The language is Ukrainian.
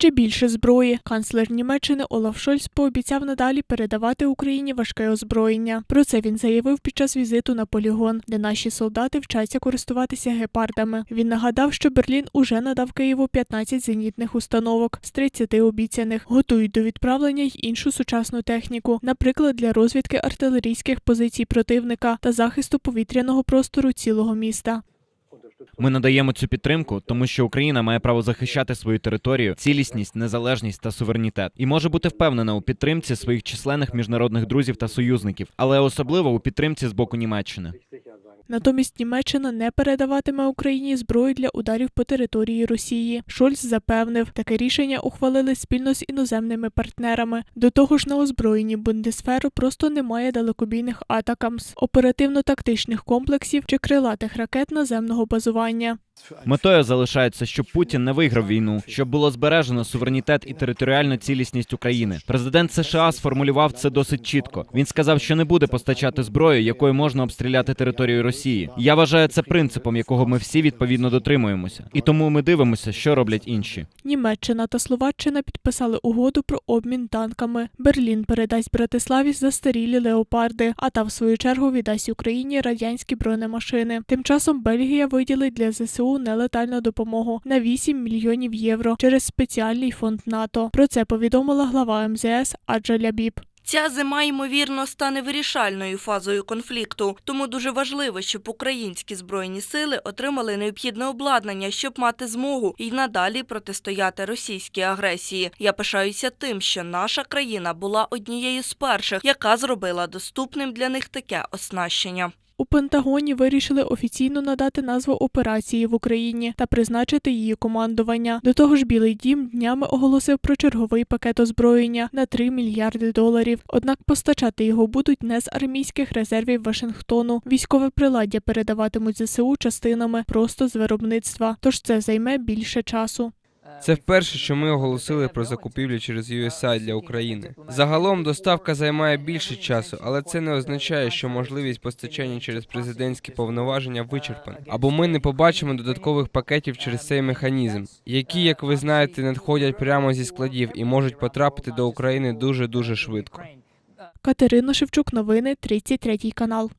Ще більше зброї. Канцлер Німеччини Олаф Шольц пообіцяв надалі передавати Україні важке озброєння. Про це він заявив під час візиту на полігон, де наші солдати вчаться користуватися гепардами. Він нагадав, що Берлін уже надав Києву 15 зенітних установок з 30 обіцяних. Готують до відправлення й іншу сучасну техніку, наприклад, для розвідки артилерійських позицій противника та захисту повітряного простору цілого міста. Ми надаємо цю підтримку, тому що Україна має право захищати свою територію, цілісність, незалежність та суверенітет, і може бути впевнена у підтримці своїх численних міжнародних друзів та союзників, але особливо у підтримці з боку Німеччини. Натомість Німеччина не передаватиме Україні зброю для ударів по території Росії. Шольц запевнив, таке рішення ухвалили спільно з іноземними партнерами. До того ж, на озброєнні Бундесферу просто немає далекобійних атакамс, оперативно-тактичних комплексів чи крилатих ракет наземного базування. Метою залишається, щоб Путін не виграв війну, щоб було збережено суверенітет і територіальну цілісність України. Президент США сформулював це досить чітко. Він сказав, що не буде постачати зброю, якою можна обстріляти територію Росії. Я вважаю це принципом, якого ми всі відповідно дотримуємося. І тому ми дивимося, що роблять інші. Німеччина та Словаччина підписали угоду про обмін танками. Берлін передасть Братиславі застарілі леопарди, а та в свою чергу віддасть Україні радянські бронемашини. Тим часом Бельгія виділить для ЗСУ нелетальну допомогу на 8 мільйонів євро через спеціальний фонд НАТО. Про це повідомила глава МЗС Аджа Лябіб. Ця зима, ймовірно, стане вирішальною фазою конфлікту, тому дуже важливо, щоб українські збройні сили отримали необхідне обладнання, щоб мати змогу і надалі протистояти російській агресії. Я пишаюся тим, що наша країна була однією з перших, яка зробила доступним для них таке оснащення. У Пентагоні вирішили офіційно надати назву операції в Україні та призначити її командування. До того ж, Білий Дім днями оголосив про черговий пакет озброєння на 3 мільярди доларів. Однак постачати його будуть не з армійських резервів Вашингтону. Військове приладдя передаватимуть ЗСУ частинами просто з виробництва. Тож це займе більше часу. Це вперше, що ми оголосили про закупівлі через USAID для України. Загалом доставка займає більше часу, але це не означає, що можливість постачання через президентські повноваження вичерпана. Або ми не побачимо додаткових пакетів через цей механізм, які, як ви знаєте, надходять прямо зі складів і можуть потрапити до України дуже дуже швидко. Катерина Шевчук, новини 33 канал.